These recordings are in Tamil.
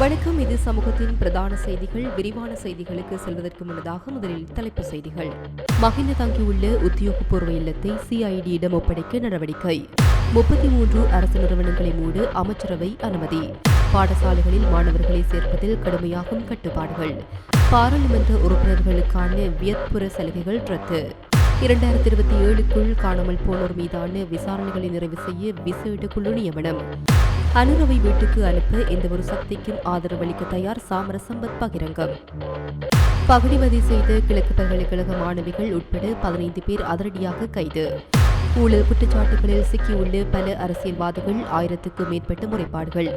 வணக்கம். இது சமூகத்தின் பிரதான செய்திகள். விரிவான செய்திகளுக்கு செல்வதற்கு முன்னதாக முதலில் தலைப்பு செய்திகள். மகிந்த தங்கியுள்ள உத்தியோகபூர்வ இல்லத்தை சிஐடியிடம் ஒப்படைக்க நடவடிக்கை. முப்பத்தி மூன்று அரசு நிறுவனங்களை மூடு அமைச்சரவை அனுமதி. பாடசாலைகளில் மாணவர்களை சேர்ப்பதில் கடுமையாகும் கட்டுப்பாடுகள். பாராளுமன்ற உறுப்பினர்களுக்கான வியத்புற சலுகைகள் ரத்து. இரண்டாயிரத்தி இருபத்தி ஏழுக்குள் காணாமல் போனோர் மீதான விசாரணைகளை நிறைவு செய்ய விசேட குழு நியமனம். அனுரவை வீட்டுக்கு அனுப்ப எந்தவொரு சக்திக்கும் ஆதரவளிக்க தயார் சாமரசம்பத் பகிரங்கம். பகுதிவதி செய்த கிழக்கு பல்கலைக்கழக மாணவிகள் உட்பட பதினைந்து பேர் அதிரடியாக கைது. ஊழல் குற்றச்சாட்டுகளில் சிக்கியுள்ள பல அரசியல்வாதிகள் ஆயிரத்துக்கும் மேற்பட்ட முறைப்பாடுகள்.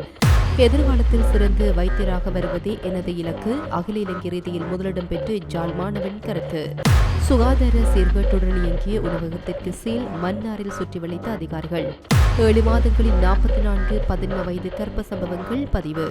எதிர்காலத்தில் சிறந்து வைத்தியராக வருவதே எனது இலக்கு அகில இலங்கை ரீதியில் முதலிடம் பெற்று ஜால் மாணவன் கருத்து. சுகாதார சீர்கேட்டுடன் இயங்கிய உணவகத்திற்கு சீல் மன்னாரில் சுற்றி வளைத்த அதிகாரிகள். ஏழு மாதங்களில் நாற்பத்தி நான்கு பதின்ம வயது கர்ப்ப சம்பவங்கள் பதிவு.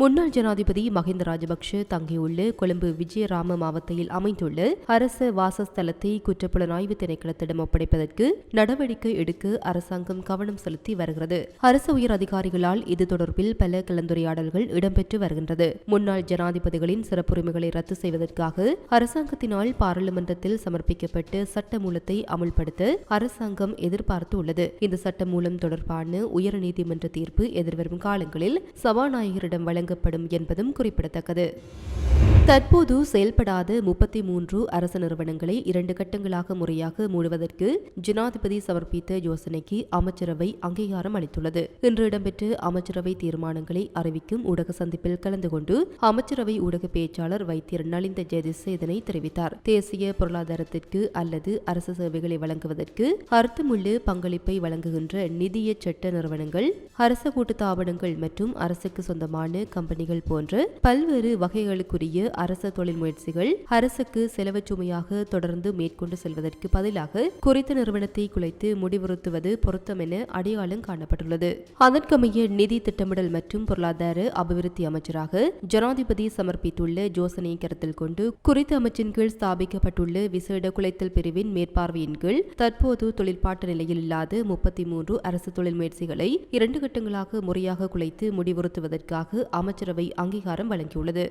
முன்னாள் ஜனாதிபதி மஹிந்த ராஜபக்ஷ தங்கியுள்ள கொழும்பு விஜயராம மாவட்டத்தில் அமைந்துள்ள அரச வாசஸ்தலத்தை குற்றப்புலனாய்வு திணைக்களத்திடம் ஒப்படைப்பதற்கு நடவடிக்கை எடுக்க அரசாங்கம் கவனம் செலுத்தி வருகிறது. அரசு உயர் அதிகாரிகளால் இது தொடர்பில் பல கலந்துரையாடல்கள் இடம்பெற்று வருகின்றது. முன்னாள் ஜனாதிபதிகளின் சிறப்புரிமைகளை ரத்து செய்வதற்காக அரசாங்கத்தினால் பாராளுமன்றத்தில் சமர்ப்பிக்கப்பட்ட சட்ட மூலத்தை அமுல்படுத்த அரசாங்கம் எதிர்பார்த்து உள்ளது இந்த சட்ட மூலம் தொடர்பான உயர்நீதிமன்ற தீர்ப்பு எதிர்வரும் காலங்களில் சபாநாயகரிடம் வழங்க வழங்கப்படும் என்பதும் குறிப்பிடத்தக்கது. தற்போது செயல்படாத முப்பத்தி மூன்று அரசு நிறுவனங்களை இரண்டு கட்டங்களாக முறையாக மூடுவதற்கு ஜனாதிபதி சமர்ப்பித்த யோசனைக்கு அமைச்சரவை அங்கீகாரம் அளித்துள்ளது. இன்று இடம்பெற்ற அமைச்சரவை தீர்மானங்களை அறிவிக்கும் ஊடக சந்திப்பில் கலந்து கொண்டு அமைச்சரவை ஊடக பேச்சாளர் வைத்தியர் நலிந்த ஜெயதிஸ் இதனை தெரிவித்தார். தேசிய பொருளாதாரத்திற்கு அல்லது அரசு சேவைகளை வழங்குவதற்கு அர்த்தமுள்ள பங்களிப்பை வழங்குகின்ற நிதிய சட்ட நிறுவனங்கள் அரச கூட்டு தாபனங்கள் மற்றும் அரசுக்கு சொந்தமான கம்பெனிகள் போன்ற பல்வேறு வகைகளுக்குரிய அரச தொழில் முயற்சிகள் அரசுக்கு செலவு சுமையாக தொடர்ந்து மேற்கொண்டு செல்வதற்கு பதிலாக குறித்த நிறுவனத்தை குலைத்து முடிவுறுத்துவது பொருத்தம் என அடையாளம் காணப்பட்டுள்ளது. அதற்கமைய நிதி திட்டமிடல் மற்றும் பொருளாதார அபிவிருத்தி அமைச்சராக ஜனாதிபதி சமர்ப்பித்துள்ள யோசனையை கருத்தில் கொண்டு குறித்த அமைச்சின் கீழ் ஸ்தாபிக்கப்பட்டுள்ள விசேட குலைத்தல் பிரிவின் மேற்பார்வையின் கீழ் தற்போது தொழிற்பாட்டு நிலையில் இல்லாத முப்பத்தி மூன்று அரசு தொழில் முயற்சிகளை இரண்டு கட்டங்களாக முறையாக குலைத்து முடிவுறுத்துவதற்காக அமைச்சரவை அங்கீகாரம் வழங்கியுள்ளது.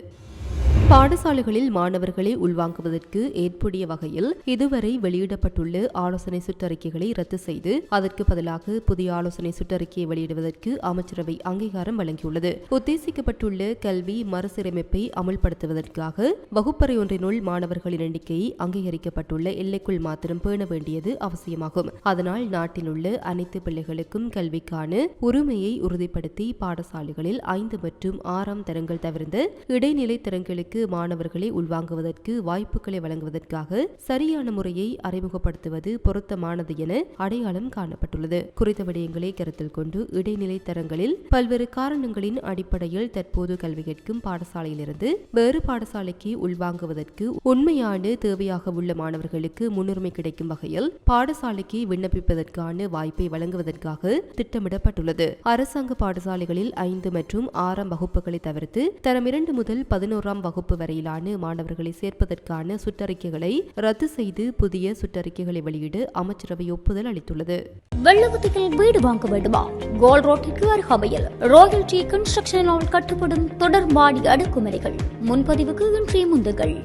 பாடசாலைகளில் மாணவர்களை உள்வாங்குவதற்கு ஏற்புடைய வகையில் இதுவரை வெளியிடப்பட்டுள்ள ஆலோசனை சுற்றறிக்கைகளை ரத்து செய்து அதற்கு பதிலாக புதிய ஆலோசனை சுற்றறிக்கையை வெளியிடுவதற்கு அமைச்சரவை அங்கீகாரம் வழங்கியுள்ளது. உத்தேசிக்கப்பட்டுள்ள கல்வி மறுசீரமைப்பை அமுல்படுத்துவதற்காக வகுப்பறை ஒன்றினுள் மாணவர்களின் எண்ணிக்கையை அங்கீகரிக்கப்பட்டுள்ள எல்லைக்குள் மாத்திரம் பேண வேண்டியது அவசியமாகும். அதனால் நாட்டில் உள்ள அனைத்து பிள்ளைகளுக்கும் கல்விக்கான உரிமையை உறுதிப்படுத்தி பாடசாலைகளில் ஐந்து மற்றும் ஆறாம் தரங்கள் தவிர்ந்த இடைநிலை தரங்களுக்கு மாணவர்களை உள்வாங்குவதற்கு வாய்ப்புகளை வழங்குவதற்காக சரியான முறையை அறிமுகப்படுத்துவது பொருத்தமானது என அடையாளம் காணப்பட்டுள்ளது. குறித்த விடயங்களை கருத்தில் கொண்டு இடைநிலை தரங்களில் பல்வேறு காரணங்களின் அடிப்படையில் தற்போது கல்வி கேட்கும் பாடசாலையிலிருந்து வேறு பாடசாலைக்கு உள்வாங்குவதற்கு உண்மையான தேவையாக உள்ள மாணவர்களுக்கு முன்னுரிமை கிடைக்கும் வகையில் பாடசாலைக்கு விண்ணப்பிப்பதற்கான வாய்ப்பை வழங்குவதற்காக திட்டமிடப்பட்டுள்ளது. அரசாங்க பாடசாலைகளில் ஐந்து மற்றும் ஆறாம் வகுப்புகளை தவிர்த்து தரம் இரண்டு முதல் பதினோராம் வகுப்பு வரையிலான மாணவர்களை சேர்ப்பதற்கான சுற்றறிக்கைகளை ரத்து செய்து புதிய சுற்றறிக்கைகளை வெளியிட அமைச்சரவை ஒப்புதல் அளித்துள்ளது. வெள்ளவத்தியில் வீடு வாங்க வேண்டுமா? கோல் ரோட்டிற்கு அருகாமையில் ராயல் டி கன்ஸ்ட்ரக்ஷனால் கட்டுப்படும் தொடர் மாடி அடுக்குமுறைகள் முன்பதிவுக்கு இன்றைய முந்துகள்.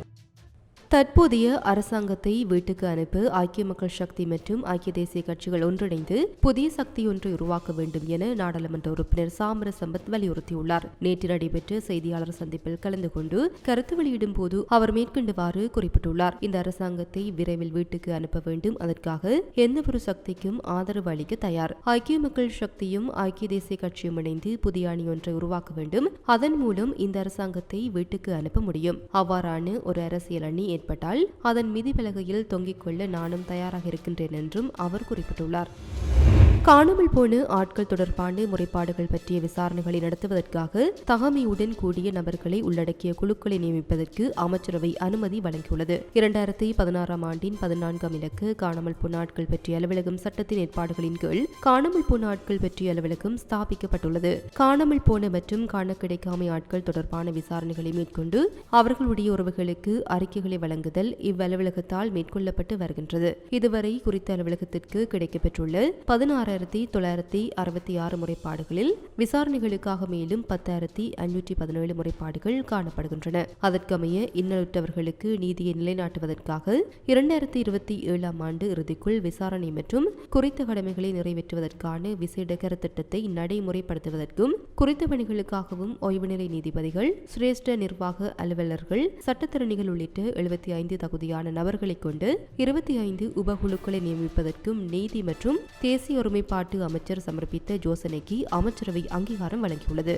தற்போதைய அரசாங்கத்தை வீட்டுக்கு அனுப்ப ஐக்கிய மக்கள் சக்தி மற்றும் ஐக்கிய தேசிய கட்சிகள் ஒன்றிணைந்து புதிய சக்தி ஒன்றை உருவாக்க வேண்டும் என நாடாளுமன்ற உறுப்பினர் சாமர சம்பத் வலியுறுத்தியுள்ளார். நேற்று நடைபெற்ற செய்தியாளர் சந்திப்பில் கலந்து கொண்டு கருத்து வெளியிடும் போது அவர் மேற்கொண்டவாறு குறிப்பிட்டுள்ளார். இந்த அரசாங்கத்தை விரைவில் வீட்டுக்கு அனுப்ப வேண்டும். அதற்காக எந்தவொரு சக்திக்கும் ஆதரவு அளிக்க தயார். ஐக்கிய மக்கள் சக்தியும் ஐக்கிய தேசிய கட்சியும் இணைந்து புதிய அணி ஒன்றை உருவாக்க வேண்டும். அதன் மூலம் இந்த அரசாங்கத்தை வீட்டுக்கு அனுப்ப முடியும். அவ்வாறான ஒரு அரசியல் அணி ஏற்பட்டால் அதன் மிதிவிலகையில் தொங்கிக் கொள்ள நானும் தயாராக இருக்கின்றேன் என்றும் அவர் குறிப்பிட்டுள்ளார். காணாமல் போன ஆட்கள் தொடர்பான முறைப்பாடுகள் பற்றிய விசாரணைகளை நடத்துவதற்காக தகமையுடன் கூடிய நபர்களை உள்ளடக்கிய குழுக்களை நியமிப்பதற்கு அமைச்சரவை அனுமதி வழங்கியுள்ளது. இரண்டாயிரத்தி பதினாறாம் ஆண்டின் பதினான்காம் இலக்கு காணாமல் போன ஆட்கள் பற்றிய அலுவலகம் சட்டத்தின் ஏற்பாடுகளின் கீழ் காணாமல் போன ஆட்கள் பற்றிய அலுவலகம் ஸ்தாபிக்கப்பட்டுள்ளது. காணாமல் போன மற்றும் காண கிடைக்காமை ஆட்கள் தொடர்பான விசாரணைகளை மேற்கொண்டு அவர்களுடைய உறவுகளுக்கு அறிக்கைகளை வழங்குதல் இவ்வலுவலகத்தால் மேற்கொள்ளப்பட்டு வருகின்றது. இதுவரை குறித்த அலுவலகத்திற்கு கிடைக்கப்பெற்றுள்ள பதினாறு ஆறாயிரத்தி தொள்ளாயிரத்தி அறுபத்தி ஆறு முறைப்பாடுகளில் விசாரணைகளுக்காக மேலும் பத்தாயிரத்தி ஐநூற்றி பதினேழு முறைப்பாடுகள் காணப்படுகின்றன. அதற்கமைய இன்னலுற்றவர்களுக்கு நீதியை நிலைநாட்டுவதற்காக இரண்டாயிரத்தி இருபத்தி ஏழாம் ஆண்டு இறுதிக்குள் விசாரணை மற்றும் குறித்த கடமைகளை நிறைவேற்றுவதற்கான விசேட கருத்திட்டத்தை நடைமுறைப்படுத்துவதற்கும் குறித்த பணிகளுக்காகவும் ஓய்வுநிலை நீதிபதிகள் சிரேஷ்ட நிர்வாக அலுவலர்கள் சட்டத்திறனிகள் உள்ளிட்ட எழுபத்தி ஐந்து தகுதியான நபர்களை கொண்டு இருபத்தி ஐந்து உபகுழுக்களை நியமிப்பதற்கும் நீதி மற்றும் தேசிய ஒருமை ஒருமைப்பாட்டு அமைச்சர் சமர்ப்பித்த யோசனைக்கு அமைச்சரவை அங்கீகாரம் வழங்கியுள்ளது.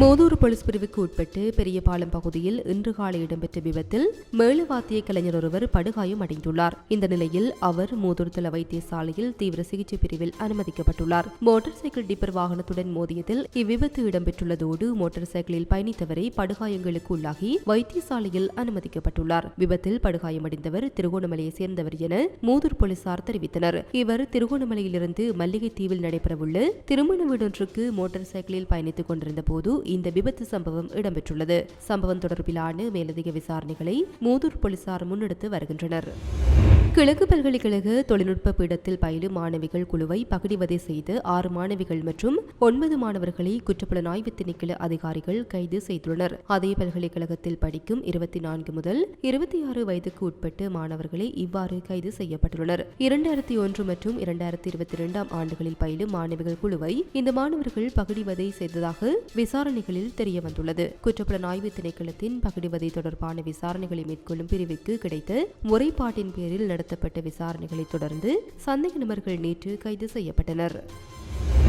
மோதூர் போலீஸ் பிரிவுக்கு உட்பட்டு பெரியபாலம் பகுதியில் இன்று காலை இடம்பெற்ற விபத்தில் மேலுவாத்திய கலைஞர் ஒருவர் படுகாயம் அடைந்துள்ளார். இந்த நிலையில் அவர் மூதூர்தல வைத்தியசாலையில் தீவிர சிகிச்சை பிரிவில் அனுமதிக்கப்பட்டுள்ளார். மோட்டார் சைக்கிள் டிப்பர் வாகனத்துடன் மோதியதில் இவ்விபத்து இடம்பெற்றுள்ளதோடு மோட்டார் சைக்கிளில் பயணித்தவரை படுகாயங்களுக்கு உள்ளாகி வைத்தியசாலையில் அனுமதிக்கப்பட்டுள்ளார். விபத்தில் படுகாயமடைந்தவர் திருகோணமலையை சேர்ந்தவர் என மூதூர் போலீசார் தெரிவித்தனர். இவர் திருகோணமலையிலிருந்து மல்லிகை தீவில் நடைபெறவுள்ள திருமண வீடொன்றுக்கு மோட்டார் சைக்கிளில் பயணித்துக் கொண்டிருந்த போது இந்த விபத்து சம்பவம் இடம்பெற்றுள்ளது. சம்பவம் தொடர்பிலான மேலதிக விசாரணைகளை மூதூர் போலீசார் முன்னெடுத்து வருகின்றனர். கிழக்கு பல்கலைக்கழக தொழில்நுட்ப பீடத்தில் பயிலும் மாணவிகள் குழுவை பகிடிவதை செய்து ஆறு மாணவிகள் மற்றும் ஒன்பது மாணவர்களை குற்றப்புலனாய்வு திணைக்கள அதிகாரிகள் கைது செய்துள்ளனர். அதே பல்கலைக்கழகத்தில் படிக்கும் இருபத்தி நான்கு முதல் இருபத்தி ஆறு வயதுக்கு உட்பட்டு மாணவர்களை இவ்வாறு கைது செய்யப்பட்டுள்ளனர். இரண்டாயிரத்தி ஒன்று மற்றும் இரண்டாயிரத்தி இருபத்தி இரண்டாம் ஆண்டுகளில் பயிலும் மாணவிகள் குழுவை இந்த மாணவர்கள் பகிடிவதை செய்ததாக விசாரணைகளில் தெரியவந்துள்ளது. குற்றப்புலனாய்வு திணைக்களத்தின் பகிடிவதை தொடர்பான விசாரணைகளை மேற்கொள்ளும் பிரிவுக்கு கிடைத்த முறைப்பாட்டின் பேரில் நடத்த நடத்தப்பட்ட விசாரணைகளை தொடர்ந்து சந்தேக நபர்கள் நேற்று கைது செய்யப்பட்டனர்.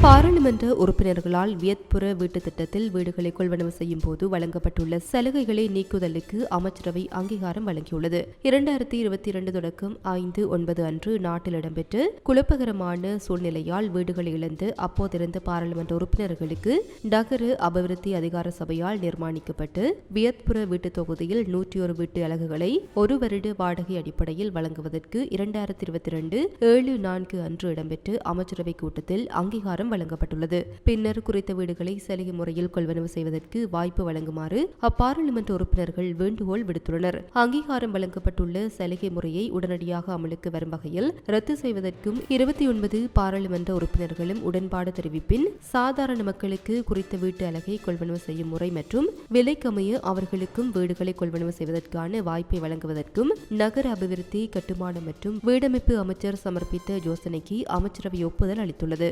பாராளுமன்ற உறுப்பினர்களால் வியத்புற வீட்டு திட்டத்தில் வீடுகளை கொள்வனவு செய்யும் போது வழங்கப்பட்டுள்ள சலுகைகளை நீக்குதலுக்கு அமைச்சரவை அங்கீகாரம் வழங்கியுள்ளது. இரண்டாயிரத்தி இருபத்தி இரண்டு தொடக்கம் ஐந்து ஒன்பது அன்று நாட்டில் இடம்பெற்று குழப்பகரமான சூழ்நிலையால் வீடுகளை இழந்து அப்போதிருந்த பாராளுமன்ற உறுப்பினர்களுக்கு நகர அபிவிருத்தி அதிகார சபையால் நிர்மாணிக்கப்பட்டு வியத்புற வீட்டுத் தொகுதியில் நூற்றி ஒரு வீட்டு அலகுகளை ஒரு வருட வாடகை அடிப்படையில் வழங்குவதற்கு இரண்டாயிரத்தி இருபத்தி இரண்டு ஏழு நான்கு அன்று இடம்பெற்று அமைச்சரவை கூட்டத்தில் அங்கீகாரம் வழங்கப்பட்டுள்ளது. பின்னர் குறித்த வீடுகளை சலுகை முறையில் கொள்வனவு செய்வதற்கு வாய்ப்பு வழங்குமாறு அப்பாராளுமன்ற உறுப்பினர்கள் வேண்டுகோள் விடுத்துள்ளனர். அங்கீகாரம் வழங்கப்பட்டுள்ள சலுகை முறையை உடனடியாக அமலுக்கு வரும் வகையில் ரத்து செய்வதற்கும் இருபத்தி ஒன்பது பாராளுமன்ற உறுப்பினர்களும் உடன்பாடு தெரிவிப்பின் சாதாரண மக்களுக்கு குறித்த வீட்டு அலகை கொள்வனவு செய்யும் முறை மற்றும் விலைக்கமைய அவர்களுக்கும் வீடுகளை கொள்வனவு செய்வதற்கான வாய்ப்பை வழங்குவதற்கும் நகர அபிவிருத்தி கட்டுமானம் மற்றும் வீடமைப்பு அமைச்சர் சமர்ப்பித்த யோசனைக்கு அமைச்சரவை ஒப்புதல் அளித்துள்ளது.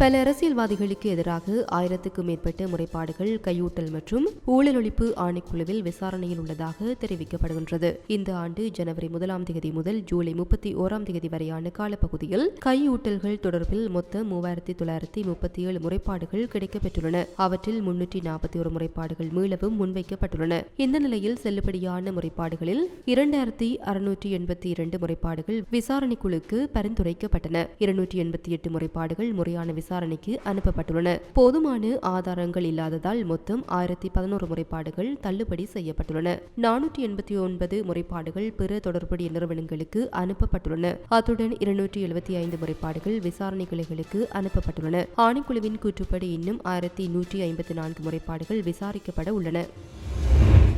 பல அரசியல்வாதிகளுக்கு எதிராக ஆயிரத்துக்கும் மேற்பட்ட முறைப்பாடுகள் கையூட்டல் மற்றும் ஊழல் ஒழிப்பு ஆணைக்குழுவில் விசாரணையில் உள்ளதாக தெரிவிக்கப்படுகின்றது. இந்த ஆண்டு ஜனவரி முதலாம் தேதி முதல் ஜூலை முப்பத்தி ஓராம் தேதி வரையான காலப்பகுதியில் கையூட்டல்கள் தொடர்பில் மொத்தம் மூவாயிரத்தி தொள்ளாயிரத்தி முப்பத்தி ஏழு முறைப்பாடுகள் கிடைக்கப்பெற்றுள்ளன. அவற்றில் முன்னூற்றி நாற்பத்தி ஒரு முறைப்பாடுகள் மீளவும் முன்வைக்கப்பட்டுள்ளன. இந்த நிலையில் செல்லுபடியான முறைப்பாடுகளில் இரண்டாயிரத்தி அறுநூற்றி எண்பத்தி இரண்டு முறைப்பாடுகள் விசாரணைக்குழுக்கு பரிந்துரைக்கப்பட்டன. இருநூற்றி எண்பத்தி எட்டு முறைப்பாடுகள் முறையான விசாரணைக்கு அனுப்பப்பட்டுள்ளன. போதுமான ஆதாரங்கள் இல்லாததால் மொத்தம் ஆயிரத்தி பதினோரு முறைப்பாடுகள் தள்ளுபடி செய்யப்பட்டுள்ளன. நானூற்றி எண்பத்தி ஒன்பது முறைப்பாடுகள் பிற தொடர்புடைய நிறுவனங்களுக்கு அனுப்பப்பட்டுள்ளன. அத்துடன் இருநூற்றி எழுபத்தி ஐந்து முறைப்பாடுகள் விசாரணை கிளைகளுக்கு அனுப்பப்பட்டுள்ளன. ஆணைக்குழுவின் கூற்றுப்படி இன்னும் ஆயிரத்தி நூற்றி ஐம்பத்தி நான்கு முறைப்பாடுகள் விசாரிக்கப்பட உள்ளன.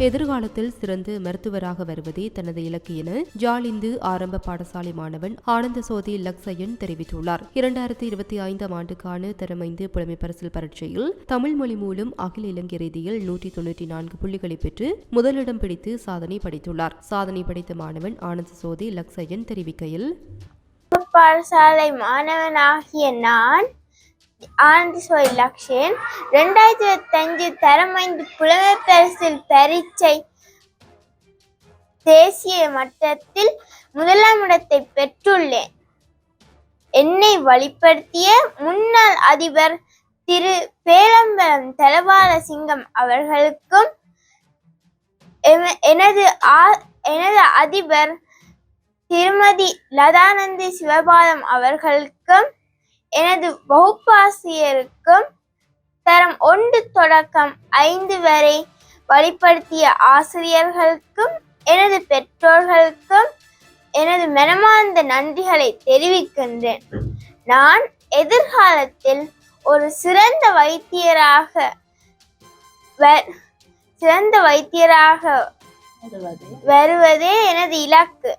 எதிர்காலத்தில் சிறந்த மருத்துவராக வருவதே தனது இலக்கு என ஜாலிந்து ஆரம்ப பாடசாலை மாணவன் ஆனந்த சோதி லக்ஸயன் தெரிவித்துள்ளார். இரண்டாயிரத்தி இருபத்தி ஐந்தாம் ஆண்டுக்கான தரமைந்து புலமை பரிசில் பரீட்சையில் தமிழ் மொழி மூலம் அகில இலங்கை ரீதியில் நூற்றி தொன்னூற்றி நான்கு புள்ளிகளை பெற்று முதலிடம் பிடித்து சாதனை படைத்துள்ளார். சாதனை படைத்த மாணவன் ஆனந்த சோதி லக்ஸயன் தெரிவிக்கையில் பாடசாலை மாணவனாகிய நான் ஆண்டு சோய் லக்ஷன். ரெண்டாயிரத்தி இருபத்தஞ்சு ஐந்து புலமை பரிசில் பரீட்சை தேசிய மட்டத்தில் முதலாம் இடத்தை பெற்றுள்ளேன். என்னை வழிப்படுத்திய முன்னாள் அதிபர் திரு பேரம்பலம் தலபால சிங்கம் அவர்களுக்கும் எனது ஆ- எனது அதிபர் திருமதி லதானந்தி சிவபாதம் அவர்களுக்கும் எனது வகுப்பாசிரியருக்கும் தரம் ஒன்று தொடக்கம் ஐந்து வரை வழிப்படுத்திய ஆசிரியர்களுக்கும் எனது பெற்றோர்களுக்கும் எனது மனமார்ந்த நன்றிகளை தெரிவிக்கின்றேன். நான் எதிர்காலத்தில் ஒரு சிறந்த வைத்தியராக வ- சிறந்த வைத்தியராக வருவதே. எனது இலக்கு.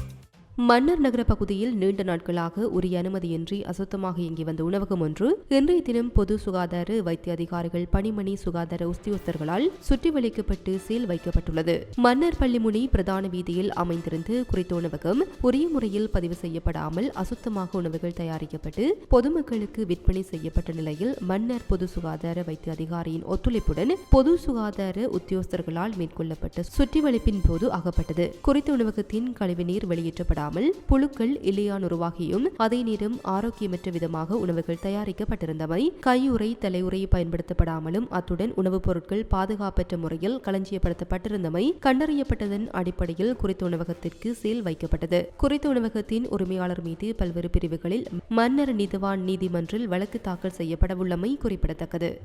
மன்னர் நகர பகுதியில் நீண்ட நாட்களாக உரிய அனுமதியின்றி அசுத்தமாக இயங்கி வந்த உணவகம் ஒன்று இன்றைய தினம் பொது சுகாதார வைத்திய அதிகாரிகள் பணிமணி சுகாதார உத்தியோகஸ்தர்களால் சுற்றி வளைக்கப்பட்டு சீல் வைக்கப்பட்டுள்ளது. மன்னர் பள்ளிமுனி பிரதான வீதியில் அமைந்திருந்து குறித்த உணவகம் உரிய முறையில் பதிவு செய்யப்படாமல் அசுத்தமாக உணவுகள் தயாரிக்கப்பட்டு பொதுமக்களுக்கு விற்பனை செய்யப்பட்ட நிலையில் மன்னர் பொது சுகாதார வைத்திய அதிகாரியின் ஒத்துழைப்புடன் பொது சுகாதார உத்தியோகஸ்தர்களால் மேற்கொள்ளப்பட்ட சுற்றிவளைப்பின் போது அகப்பட்டது. குறித்த உணவகத்தின் கழிவுநீர் வெளியேற்றப்படாமல் புழுக்கள் இலையான் உருவாகியும் அதே நேரம் ஆரோக்கியமற்ற விதமாக உணவுகள் தயாரிக்கப்பட்டிருந்தமை கையுறை தலையுறை பயன்படுத்தப்படாமலும் அத்துடன் உணவுப் பொருட்கள் பாதுகாப்பற்ற முறையில் களஞ்சியப்படுத்தப்பட்டிருந்தமை கண்டறியப்பட்டதன் அடிப்படையில் குறித்த உணவகத்திற்கு சீல் வைக்கப்பட்டது. குறித்த உணவகத்தின் உரிமையாளர் மீது பல்வேறு பிரிவுகளில் மன்னர் நீதிவான் நீதிமன்றில் வழக்கு தாக்கல் செய்யப்படவுள்ளமை குறிப்பிடத்தக்கது.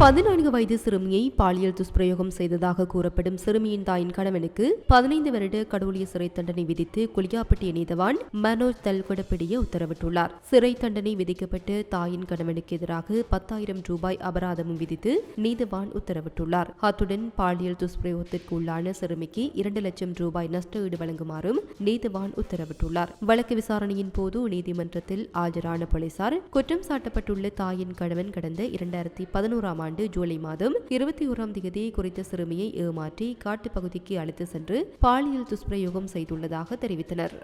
பதினான்கு வயது சிறுமியை பாலியல் துஷ்பிரயோகம் செய்ததாக கூறப்படும் சிறுமியின் தாயின் கணவனுக்கு பதினைந்து வருட கடவுளிய சிறை தண்டனை விதித்து குளியாப்பட்டிய நீதவான் மனோஜ் தல்கொடப்பிடிய உத்தரவிட்டுள்ளார். சிறை தண்டனை விதிக்கப்பட்டு தாயின் கணவனுக்கு எதிராக பத்தாயிரம் ரூபாய் அபராதமும் விதித்து நீதவான் உத்தரவிட்டுள்ளார். அத்துடன் பாலியல் துஷ்பிரயோகத்திற்கு உள்ளான சிறுமிக்கு இரண்டு லட்சம் ரூபாய் நஷ்ட ஈடு வழங்குமாறும் நீதவான் உத்தரவிட்டுள்ளார். வழக்கு விசாரணையின் போது நீதிமன்றத்தில் ஆஜரான போலீசார் குற்றம் சாட்டப்பட்டுள்ள தாயின் கணவன் கடந்த இரண்டாயிரத்தி பதினோராம் ஆண்டு ஜூலை மாதம் இருபத்தி ஓராம் தேதி குறித்த சிறுமியை ஏமாற்றி காட்டுப் பகுதிக்கு அழைத்து சென்று பாலியல் துஷ்பிரயோகம் செய்துள்ளதாக தெரிவித்தனர்.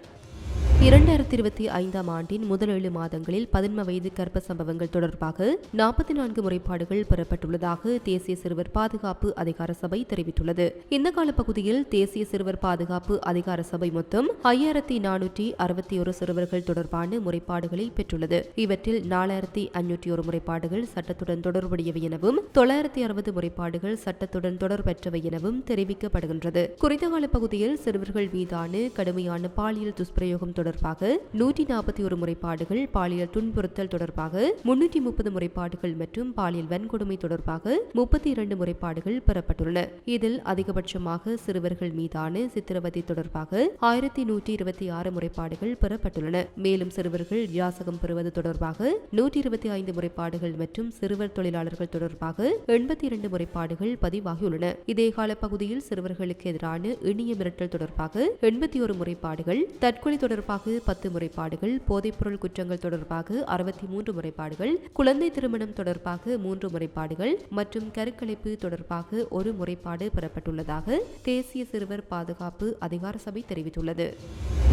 இரண்டாயிரத்தி இருபத்தி ஐந்தாம் ஆண்டின் முதல் ஏழு மாதங்களில் பதின்ம வயது கர்ப்ப சம்பவங்கள் தொடர்பாக நாற்பத்தி நான்கு முறைப்பாடுகள் பெறப்பட்டுள்ளதாக தேசிய சிறுவர் பாதுகாப்பு அதிகார சபை தெரிவித்துள்ளது. இந்த காலப்பகுதியில் தேசிய சிறுவர் பாதுகாப்பு அதிகார சபை மொத்தம் ஐயாயிரத்தி நானூற்றி அறுபத்தி ஒரு சிறுவர்கள் தொடர்பான முறைப்பாடுகளை பெற்றுள்ளது. இவற்றில் நாலாயிரத்தி ஐநூற்றி ஒரு முறைப்பாடுகள் சட்டத்துடன் தொடர்புடையவை எனவும் தொள்ளாயிரத்தி அறுபது முறைப்பாடுகள் சட்டத்துடன் தொடர்பற்றவை எனவும் தெரிவிக்கப்படுகின்றது. குறித்த காலப்பகுதியில் சிறுவர்கள் மீதான கடுமையான பாலியல் துஷ்பிரயோகம் தொடர்பாக தொடர்பாக நூற்றி நாற்பத்தி ஒரு முறைப்பாடுகள் பாலியல் துன்புறுத்தல் தொடர்பாக முன்னூற்றி முப்பது முறைப்பாடுகள் மற்றும் பாலியல் வன்கொடுமை தொடர்பாக முப்பத்தி இரண்டு முறைப்பாடுகள் பெறப்பட்டுள்ளன. இதில் அதிகபட்சமாக சிறுவர்கள் மீதான சித்திரவதை தொடர்பாக ஆயிரத்தி நூற்றி இருபத்தி ஆறு முறைப்பாடுகள் பெறப்பட்டுள்ளன. மேலும் சிறுவர்கள் யாசகம் பெறுவது தொடர்பாக நூற்றி இருபத்தி ஐந்து முறைப்பாடுகள் மற்றும் சிறுவர் தொழிலாளர்கள் தொடர்பாக எண்பத்தி இரண்டு முறைப்பாடுகள் பதிவாகியுள்ளன. இதே கால பகுதியில் சிறுவர்களுக்கு எதிரான இணைய மிரட்டல் தொடர்பாக எண்பத்தி ஒரு முறைப்பாடுகள் தற்கொலை தொடர்பாக பத்து முறைப்பாடுகள் போதைப்பொருள் குற்றங்கள் தொடர்பாக அறுபத்தி மூன்று முறைப்பாடுகள் குழந்தை திருமணம் தொடர்பாக மூன்று முறைப்பாடுகள் மற்றும் கருக்கலைப்பு தொடர்பாக ஒரு முறைப்பாடு பெறப்பட்டுள்ளதாக தேசிய சிறுவர் பாதுகாப்பு அதிகார சபை தெரிவித்துள்ளது.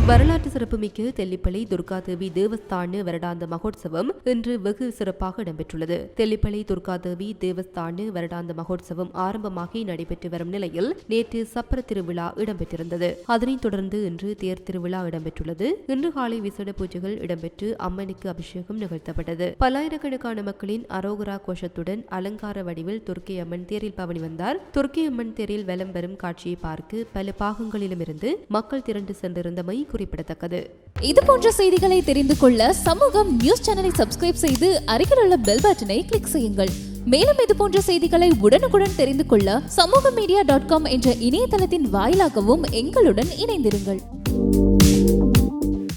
வரலாற்று சிறப்புமிக்க தெல்லிப்பளை துர்கா தேவி தேவஸ்தான வருடாந்த மகோத்சவம் இன்று வெகு சிறப்பாக இடம்பெற்றுள்ளது. தெல்லிப்பளை துர்கா தேவி தேவஸ்தான வருடாந்த மகோத்சவம் ஆரம்பமாகி நடைபெற்று வரும் நிலையில் நேற்று சப்பர திருவிழா இடம்பெற்றிருந்தது. அதனைத் தொடர்ந்து இன்று தேர் திருவிழா இடம்பெற்றுள்ளது. இன்று காலை விசேட பூஜைகள் இடம்பெற்று அம்மனுக்கு அபிஷேகம் நிகழ்த்தப்பட்டது. பல்லாயிரக்கணக்கான மக்களின் அரோகரா கோஷத்துடன் அலங்கார வடிவில் துர்க்கை அம்மன் தேரில் பவனி வந்தார். துர்க்கை அம்மன் தேரில் வலம் பெறும் காட்சியை பார்க்க பல பாகங்களிலுமிருந்து மக்கள் திரண்டு சென்றிருந்தமை குறிப்பிடத்தக்கது. இது போன்ற செய்திகளை தெரிந்து கொள்ள சமூகம் நியூஸ் சேனலை சப்ஸ்கிரைப் செய்து அருகில் உள்ள பெல் பட்டனை கிளிக் செய்யுங்கள். மேலும் இது போன்ற செய்திகளை உடனுக்குடன் தெரிந்து கொள்ள சமூக மீடியா டாட் காம் என்ற இணையதளத்தின் வாயிலாகவும் எங்களுடன் இணைந்திருங்கள்.